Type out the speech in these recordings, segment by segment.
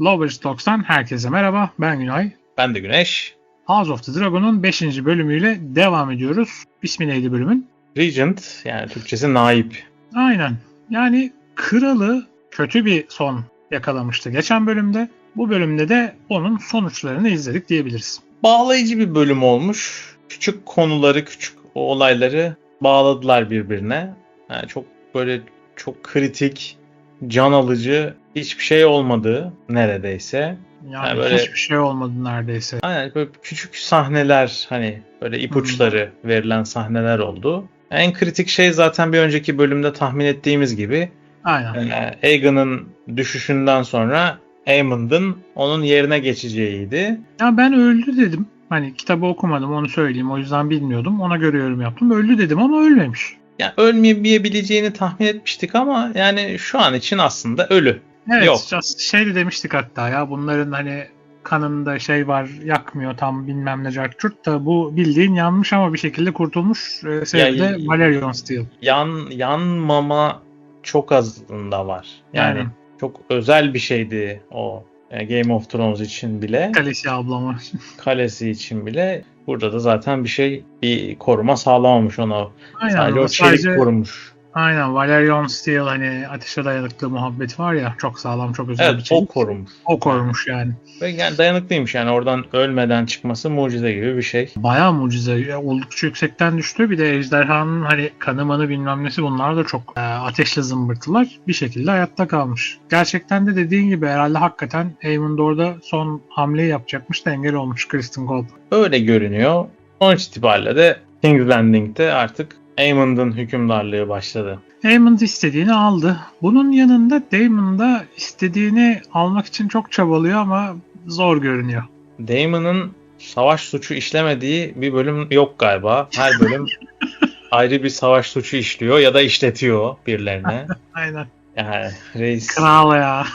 Lovers Talks'tan herkese merhaba. Ben Günay. Ben de Güneş. House of the Dragon'un 5. bölümüyle devam ediyoruz. İsmi neydi bölümün? Regent yani Türkçesi naip. Aynen. Yani kralı kötü bir son yakalamıştı geçen bölümde. Bu bölümde de onun sonuçlarını izledik diyebiliriz. Bağlayıcı bir bölüm olmuş. Küçük konuları, küçük olayları bağladılar birbirine. Yani çok böyle çok kritik, can alıcı hiçbir şey olmadı neredeyse. Yani Yani böyle- hiçbir şey olmadı neredeyse. Aynen böyle küçük sahneler hani böyle ipuçları verilen sahneler oldu. En kritik şey zaten bir önceki bölümde tahmin ettiğimiz gibi Aynen. e, Aegon'un düşüşünden sonra Aemond'un onun yerine geçeceğiydi. Ya ben öldü dedim. Hani kitabı okumadım onu söyleyeyim. O yüzden bilmiyordum. Ona göre yorum yaptım. Öldü dedim ama ölmemiş. Yani ölmeyebileceğini tahmin etmiştik ama yani şu an için aslında ölü. Evet Yok. şey de demiştik hatta ya bunların hani kanında şey var yakmıyor tam bilmem ne cartçurt da bu bildiğin yanmış ama bir şekilde kurtulmuş. Ee, sebebi de Valerion Steel. Yan yanmama çok azında var. Yani Yani. çok özel bir şeydi o e, Game of Thrones için bile, Kalesi ablama. kalesi için bile. Burada da zaten bir şey bir koruma sağlamamış ona. Aynen. Sadece o o çelik sadece- korumuş. Aynen Valerion Steel hani ateşe dayanıklı muhabbeti var ya çok sağlam çok özel bir Evet şey. o korumuş. O korumuş yani. Ve yani dayanıklıymış yani oradan ölmeden çıkması mucize gibi bir şey. Bayağı mucize. Ya, Oldukça yüksekten düştü. Bir de ejderhanın hani kanı manı bilmem nesi bunlar da çok e, ateşli zımbırtılar. Bir şekilde hayatta kalmış. Gerçekten de dediğin gibi herhalde hakikaten Aemond orada son hamleyi yapacakmış da engel olmuş Kristen Cole. Öyle görünüyor. Sonuç itibariyle de King's Landing'de artık Aemond'un hükümdarlığı başladı. Aemond istediğini aldı. Bunun yanında Daemon da istediğini almak için çok çabalıyor ama zor görünüyor. Daemon'ın savaş suçu işlemediği bir bölüm yok galiba. Her bölüm ayrı bir savaş suçu işliyor ya da işletiyor birilerine. Aynen. Yani reis Kral ya.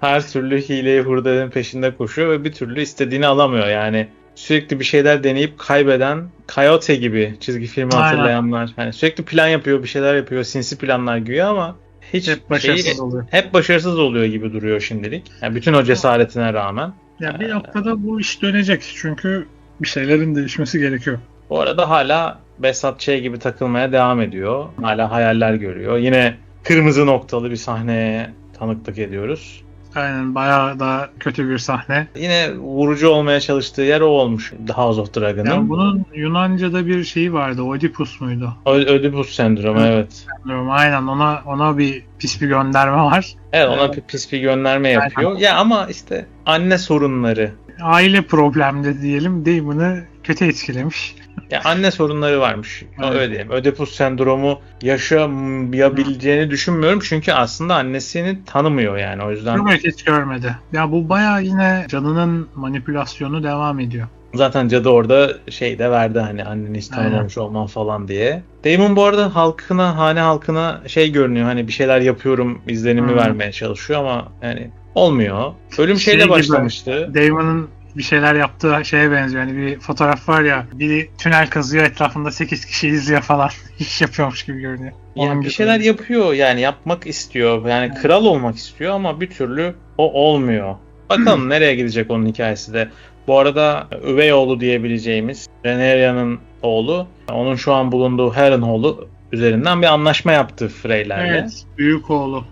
her türlü hileyi hurdelerin peşinde koşuyor ve bir türlü istediğini alamıyor. Yani sürekli bir şeyler deneyip kaybeden Coyote gibi çizgi filmi Aynen. hatırlayanlar. Yani sürekli plan yapıyor, bir şeyler yapıyor, sinsi planlar güya ama hiç Hep başarısız şeyi- oluyor. hep başarısız oluyor gibi duruyor şimdilik. Yani bütün o cesaretine rağmen. Ya bir noktada bu iş dönecek. Çünkü bir şeylerin değişmesi gerekiyor. Bu arada hala Besat şey gibi takılmaya devam ediyor. Hala hayaller görüyor. Yine kırmızı noktalı bir sahneye tanıklık ediyoruz. Aynen bayağı da kötü bir sahne. Yine vurucu olmaya çalıştığı yer o olmuş The House of Dragon'ın. Yani bunun Yunanca'da bir şeyi vardı. Oedipus muydu? Ö- Ödipus sendromu Evet. evet. Bilmiyorum. Aynen ona ona bir pis bir gönderme var. Evet ona bir pis bir gönderme yapıyor. Ya ama işte anne sorunları. Aile problemde diyelim Damon'ı kötü etkilemiş. Ya anne sorunları varmış. Evet. Öyle diyeyim. Ödipus sendromu yaşayabileceğini düşünmüyorum. Çünkü aslında annesini tanımıyor yani. O yüzden Yok hiç görmedi. Ya bu bayağı yine canının manipülasyonu devam ediyor. Zaten cadı orada şey de verdi hani anneni hiç tanımamış olman falan diye. Damon bu arada halkına, hane halkına şey görünüyor hani bir şeyler yapıyorum izlenimi Hmm. vermeye çalışıyor ama yani olmuyor. Ölüm Şey şeyle gibi. başlamıştı. Damon'ın bir şeyler yaptığı şeye benziyor. Yani bir fotoğraf var ya biri tünel kazıyor etrafında 8 kişi izliyor falan. İş yapıyormuş gibi görünüyor. Onun Yani bir şeyler yapıyor yani yapmak istiyor. Yani kral olmak istiyor ama bir türlü o olmuyor. Bakalım nereye gidecek onun hikayesi de. Bu arada üvey oğlu diyebileceğimiz Rhaenyra'nın oğlu, onun şu an bulunduğu Harrenhal'u üzerinden bir anlaşma yaptı Freylerle. Evet. Evet. Büyük oğlu.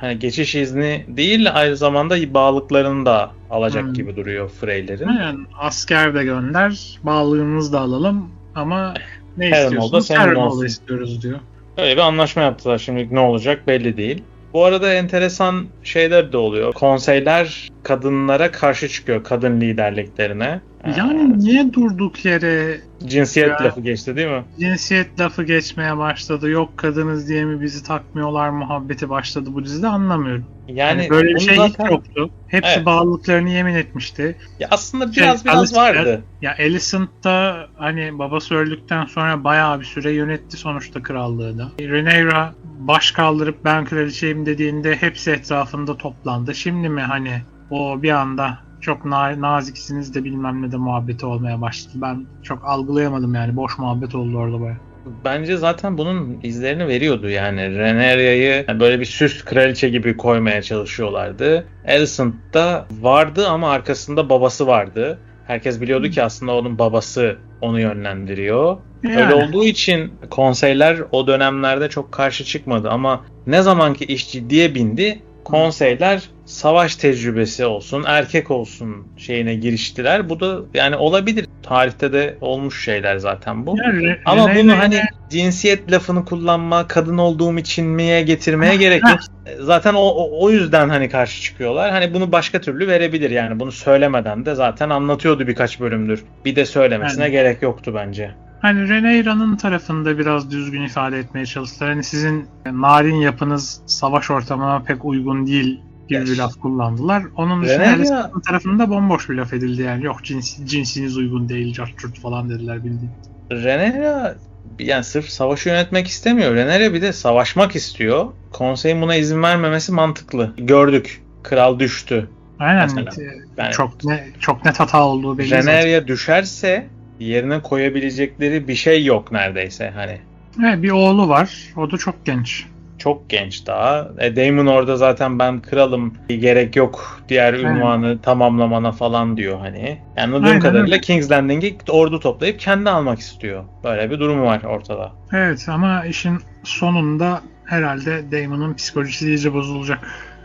hani geçiş izni değil aynı zamanda bağlıklarını da alacak Hmm. gibi duruyor Freylerin. Yani asker de gönder, bağlığımızı da alalım ama ne da istiyorsunuz? olsun. istiyoruz diyor. Öyle bir anlaşma yaptılar. Şimdi ne olacak belli değil. Bu arada enteresan şeyler de oluyor. Konseyler kadınlara karşı çıkıyor kadın liderliklerine. Ee, Yani niye durduk yere cinsiyet Ya. lafı geçti değil mi? cinsiyet lafı geçmeye başladı? Yok kadınız diye mi bizi takmıyorlar muhabbeti başladı bu dizide anlamıyorum. Yani Yani böyle bir şey zaten- hiç yoktu. Hepsi Evet. bağlılıklarını yemin etmişti. Ya aslında Şey, biraz biraz Alistair- vardı. Ya Alicent da hani babası öldükten sonra bayağı bir süre yönetti sonuçta krallığı da. Rhaenyra baş kaldırıp ben kraliçeyim dediğinde hepsi etrafında toplandı. Şimdi mi hani o bir anda çok na- naziksiniz de bilmem ne de muhabbeti olmaya başladı. Ben çok algılayamadım yani boş muhabbet oldu orada baya. bence zaten bunun izlerini veriyordu yani. Reneria'yı böyle bir süs kraliçe gibi koymaya çalışıyorlardı. Alicent da vardı ama arkasında babası vardı. Herkes biliyordu ki aslında onun babası onu yönlendiriyor. Yani. Öyle olduğu için konseyler o dönemlerde çok karşı çıkmadı ama ne zamanki iş ciddiye bindi konseyler savaş tecrübesi olsun, erkek olsun şeyine giriştiler. Bu da yani olabilir. Tarihte de olmuş şeyler zaten bu. Yani Ama bunu hani cinsiyet lafını kullanma, kadın olduğum için miye getirmeye gerek yok. Zaten o, o, o yüzden hani karşı çıkıyorlar. Hani bunu başka türlü verebilir yani. Bunu söylemeden de zaten anlatıyordu birkaç bölümdür. Bir de söylemesine Yani. gerek yoktu bence. Hani Reneira'nın tarafında biraz düzgün ifade etmeye çalıştılar. Hani sizin narin yapınız savaş ortamına pek uygun değil gibi bir laf kullandılar. Onun dışında Reneira- tarafında bomboş bir laf edildi yani. Yok cins, cinsiniz uygun değil, cart falan dediler bildiğin. Renera yani sırf savaşı yönetmek istemiyor. Renera bir de savaşmak istiyor. Konseyin buna izin vermemesi mantıklı. Gördük. Kral düştü. Aynen Mesela. net, Yani çok ne çok net hata olduğu belli zaten. Reneria düşerse yerine koyabilecekleri bir şey yok neredeyse hani. Evet, bir oğlu var. O da çok genç. Çok genç daha. E, Daemon orada zaten ben kralım gerek yok diğer Aynen. ünvanı tamamlamana falan diyor hani. Yani anladığım Aynen kadarıyla öyle. King's Landing'i ordu toplayıp kendi almak istiyor. Böyle bir durum var ortada. Evet ama işin sonunda herhalde Damon'un psikolojisi iyice bozulacak.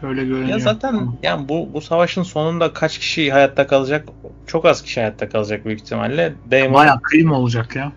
Öyle görünüyor. Ya zaten yani bu bu savaşın sonunda kaç kişi hayatta kalacak? Çok az kişi hayatta kalacak büyük ihtimalle. Daemon Bayağı kıyım olacak ya.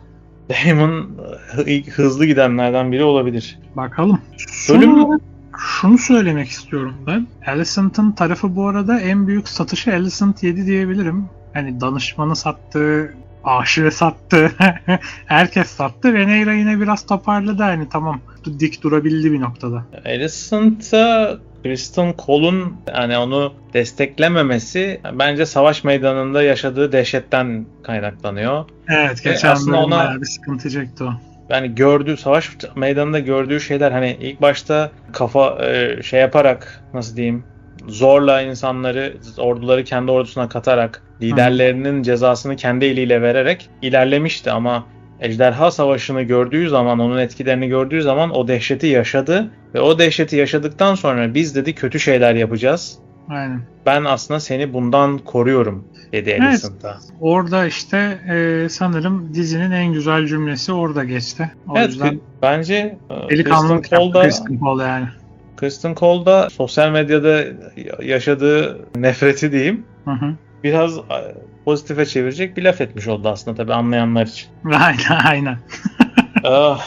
Daemon hı- hızlı gidenlerden biri olabilir. Bakalım. Bölüm- Son olarak şunu söylemek istiyorum ben. Alicent'ın tarafı bu arada en büyük satışı Alicent 7 diyebilirim. Hani danışmanı sattı, aşığı sattı, herkes sattı. Rhaenyra yine biraz toparladı hani tamam dik durabildi bir noktada. Alicent'a Kristen Cole'un yani onu desteklememesi bence savaş meydanında yaşadığı dehşetten kaynaklanıyor. Evet Ve geçen aslında bölüm ona- bir sıkıntı çekti o. Yani gördüğü savaş meydanında gördüğü şeyler hani ilk başta kafa e, şey yaparak nasıl diyeyim zorla insanları orduları kendi ordusuna katarak liderlerinin cezasını kendi eliyle vererek ilerlemişti ama Ejderha Savaşı'nı gördüğü zaman, onun etkilerini gördüğü zaman o dehşeti yaşadı ve o dehşeti yaşadıktan sonra biz dedi kötü şeyler yapacağız. Aynen. Ben aslında seni bundan koruyorum dedi Evet. Alicent'a. Orada işte e, sanırım dizinin en güzel cümlesi orada geçti. O Evet, yüzden bence e, Kristen da Kristen Cole yani. Kristen Cole da sosyal medyada yaşadığı nefreti diyeyim Hı hı. biraz e, pozitife çevirecek bir laf etmiş oldu aslında tabii anlayanlar için. Aynen aynen. Ah,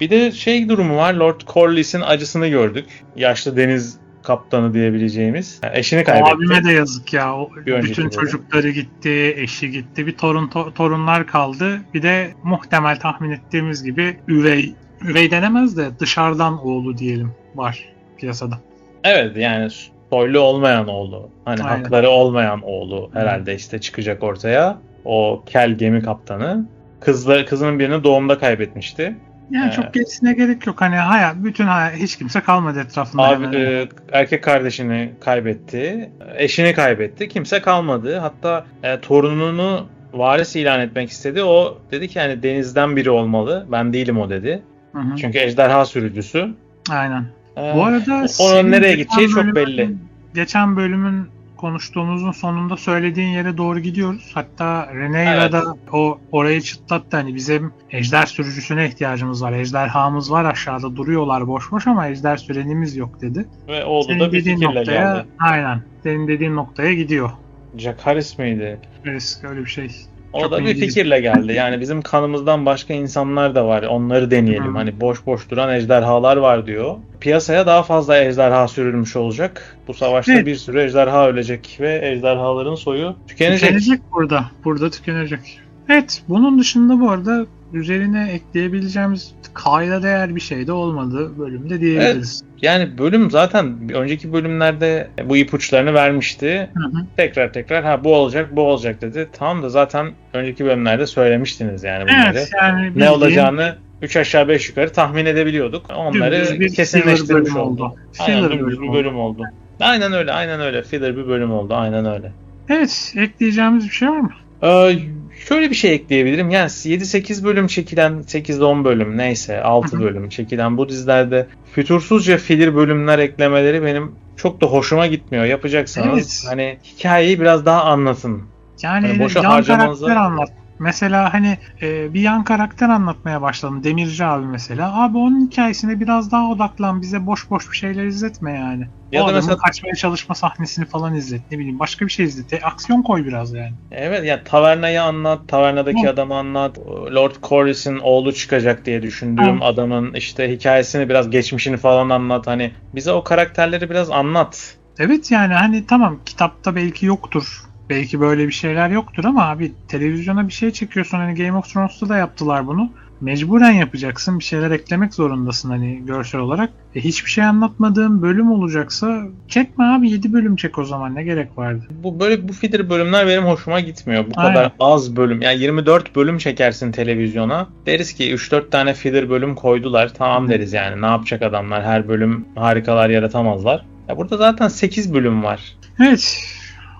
bir de şey durumu var. Lord Corlys'in acısını gördük. Yaşlı deniz kaptanı diyebileceğimiz. Yani eşini kaybetti. Abime de yazık ya. O, Bir önceki bütün çocukları gitti, eşi gitti. Bir torun to- torunlar kaldı. Bir de muhtemel tahmin ettiğimiz gibi üvey üvey denemez de dışarıdan oğlu diyelim var piyasada. Evet yani soylu olmayan oğlu. Hani Aynen. hakları olmayan oğlu herhalde işte çıkacak ortaya. O kel gemi kaptanı. Kızla, kızının birini doğumda kaybetmişti. Yani Evet. çok gerisine gerek yok. Hani hayat, bütün hayat, hiç kimse kalmadı etrafında. Abi hemen. e, erkek kardeşini kaybetti. Eşini kaybetti. Kimse kalmadı. Hatta e, torununu varis ilan etmek istedi. O dedi ki yani denizden biri olmalı. Ben değilim o dedi. Hı hı. Çünkü ejderha sürücüsü. Aynen. E, Bu arada onun nereye gideceği çok belli. Geçen bölümün konuştuğumuzun sonunda söylediğin yere doğru gidiyoruz. Hatta Rhaenyra Evet. da o orayı çıtlattı. Hani bizim ejder sürücüsüne ihtiyacımız var. Ejderhamız var aşağıda duruyorlar boş boş ama ejder sürenimiz yok dedi. Ve oğlu Senin da bir fikirle noktaya geldi. aynen. Senin dediğin noktaya gidiyor. Jack Harris miydi? Risk öyle bir şey. O Çok da bir fikirle geldi. Yani bizim kanımızdan başka insanlar da var. Onları deneyelim. Hı. Hani boş boş duran ejderhalar var diyor. Piyasaya daha fazla ejderha sürülmüş olacak. Bu savaşta Evet. bir sürü ejderha ölecek ve ejderhaların soyu tükenecek. Tükenecek burada. Burada tükenecek. Evet. Bunun dışında bu arada üzerine ekleyebileceğimiz kayda değer bir şey de olmadı bölümde diyebiliriz. Yani bölüm zaten bir önceki bölümlerde bu ipuçlarını vermişti. Hı hı. Tekrar tekrar ha bu olacak bu olacak dedi. Tamam da zaten önceki bölümlerde söylemiştiniz yani bunları. Evet yani ne olacağını 3 aşağı 5 yukarı tahmin edebiliyorduk. Onları bir kesinleştirmiş bölüm oldu. Aynen Filler dümdüz bölüm bir oldu. bölüm oldu. Aynen öyle, aynen öyle. Filler bir bölüm oldu, aynen öyle. Evet, ekleyeceğimiz bir şey var mı? Ee, şöyle bir şey ekleyebilirim. Yani 7-8 bölüm çekilen, 8-10 bölüm neyse 6 Hı hı. bölüm çekilen bu dizilerde fütursuzca filler bölümler eklemeleri benim çok da hoşuma gitmiyor. Yapacaksanız Evet. hani hikayeyi biraz daha anlatın. Yani Hani boşa yan harcamanıza- karakter anlat. Mesela hani e, bir yan karakter anlatmaya başladım. Demirci abi mesela. Abi onun hikayesine biraz daha odaklan. Bize boş boş bir şeyler izletme yani. Ya o da mesela- kaçmaya çalışma sahnesini falan izlet. Ne bileyim başka bir şey izlet. E, aksiyon koy biraz yani. Evet ya tavernayı anlat, tavernadaki Hı. adamı anlat. Lord Corlys'in oğlu çıkacak diye düşündüğüm Hı. adamın işte hikayesini biraz geçmişini falan anlat. Hani bize o karakterleri biraz anlat. Evet yani hani tamam kitapta belki yoktur. Belki böyle bir şeyler yoktur ama abi televizyona bir şey çekiyorsun. Hani Game of Thrones'ta da yaptılar bunu. Mecburen yapacaksın. Bir şeyler eklemek zorundasın hani görsel olarak. E, hiçbir şey anlatmadığın bölüm olacaksa çekme abi 7 bölüm çek o zaman ne gerek vardı. Bu böyle bu feeder bölümler benim hoşuma gitmiyor. Bu Aynen. kadar az bölüm. Yani 24 bölüm çekersin televizyona. Deriz ki 3-4 tane feeder bölüm koydular. Tamam Hı. deriz yani. Ne yapacak adamlar? Her bölüm harikalar yaratamazlar. Ya burada zaten 8 bölüm var. Evet.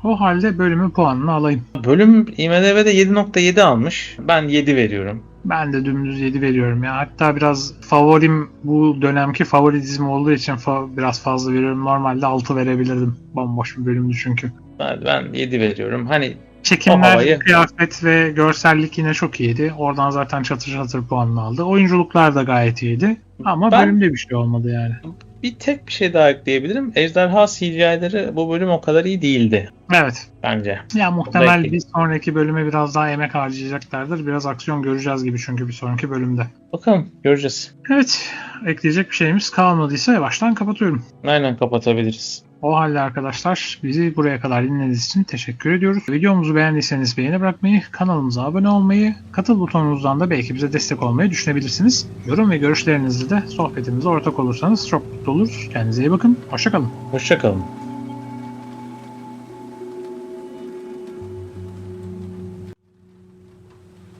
O halde bölümün puanını alayım. Bölüm IMDb'de 7.7 almış. Ben 7 veriyorum. Ben de dümdüz 7 veriyorum ya. Hatta biraz favorim bu dönemki favori dizim olduğu için fa- biraz fazla veriyorum. Normalde 6 verebilirdim. Bomboş bir bölümdü çünkü. Ben, ben 7 veriyorum. Hani Çekimler, havayı- kıyafet ve görsellik yine çok iyiydi. Oradan zaten çatır çatır puanını aldı. Oyunculuklar da gayet iyiydi. Ama Ben- bölümde bir şey olmadı yani. Bir tek bir şey daha ekleyebilirim. Ejderha CGI'leri bu bölüm o kadar iyi değildi Evet. bence. Ya muhtemel bir sonraki bölüme biraz daha emek harcayacaklardır. Biraz aksiyon göreceğiz gibi çünkü bir sonraki bölümde. Bakalım göreceğiz. Evet. Ekleyecek bir şeyimiz kalmadıysa yavaştan kapatıyorum. Aynen kapatabiliriz. O halde arkadaşlar bizi buraya kadar dinlediğiniz için teşekkür ediyoruz. Videomuzu beğendiyseniz beğeni bırakmayı, kanalımıza abone olmayı, katıl butonunuzdan da belki bize destek olmayı düşünebilirsiniz. Yorum ve görüşlerinizle de sohbetimize ortak olursanız çok mutlu oluruz. Kendinize iyi bakın. Hoşçakalın. Hoşçakalın.